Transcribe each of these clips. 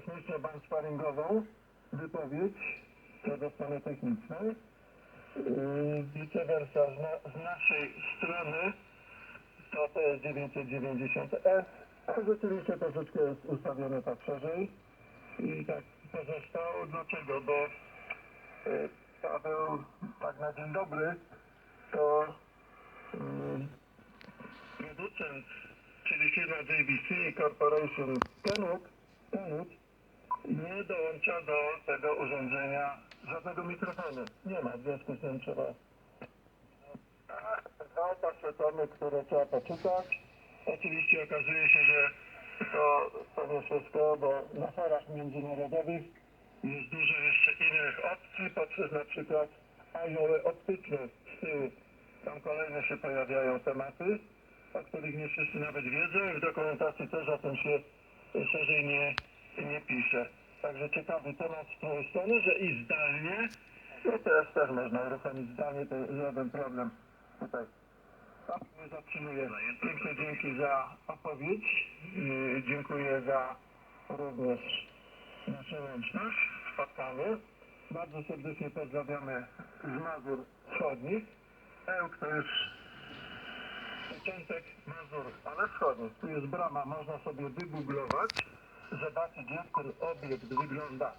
technicznie bądź sparingową wypowiedź co do strony technicznej. Yy, Vice versa z, z naszej strony to to jest 990S, a rzeczywiście troszeczkę jest ustawione tak szerzej i tak pozostało. Dlaczego? Bo yy, Paweł tak na dzień dobry to yy, producent, czyli firma JBC Corporation Kenwood, Kenwood nie dołącza do tego urządzenia żadnego mikrofonu. Nie ma, w związku z tym trzeba dwa kaszetony, które trzeba poczytać. Oczywiście okazuje się, że to, to nie wszystko, bo na forach międzynarodowych jest dużo jeszcze innych opcji, poprzez na przykład anioły optyczne z tyłu. Tam kolejne się pojawiają tematy, o których nie wszyscy nawet wiedzą i w dokumentacji też o tym się szerzej nie, pisze. Także ciekawy temat z twojej strony, że i zdalnie, no też, też można uruchomić zdalnie, to żaden problem tutaj. Tak, nie zatrzymuję. Piękne dzięki za odpowiedź. Yy, Dziękuję za również naszą łączność, spotkanie. Bardzo serdecznie pozdrawiamy z Mazur Wschodnich. Ełk to już początek Mazur, ale wschodnich. Tu jest brama, można sobie wygooglować, zobaczyć jak ten obiekt wygląda.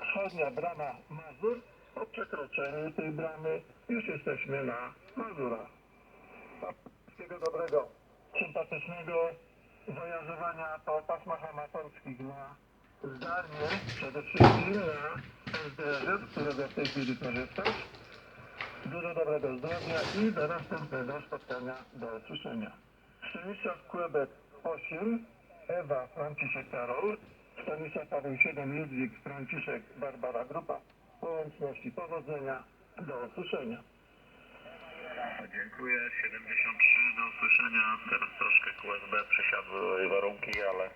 Wschodnia brama Mazur. Po przekroczeniu tej bramy już jesteśmy na Mazurach. Wszystkiego dobrego, sympatycznego wojażowania po pasmach amatorskich na zdalnie, przede wszystkim na SDR, którego w tej chwili korzystasz. Dużo dobrego zdrowia i do następnego spotkania do usłyszenia. Stanisław Kłebek 8, Ewa Franciszek Karol, Stanisław Paweł 7, Ludwik Franciszek Barbara Grupa. Po łączności powodzenia, do usłyszenia. Dziękuję. 73 do usłyszenia. Teraz troszkę QSB przesiadły warunki, ale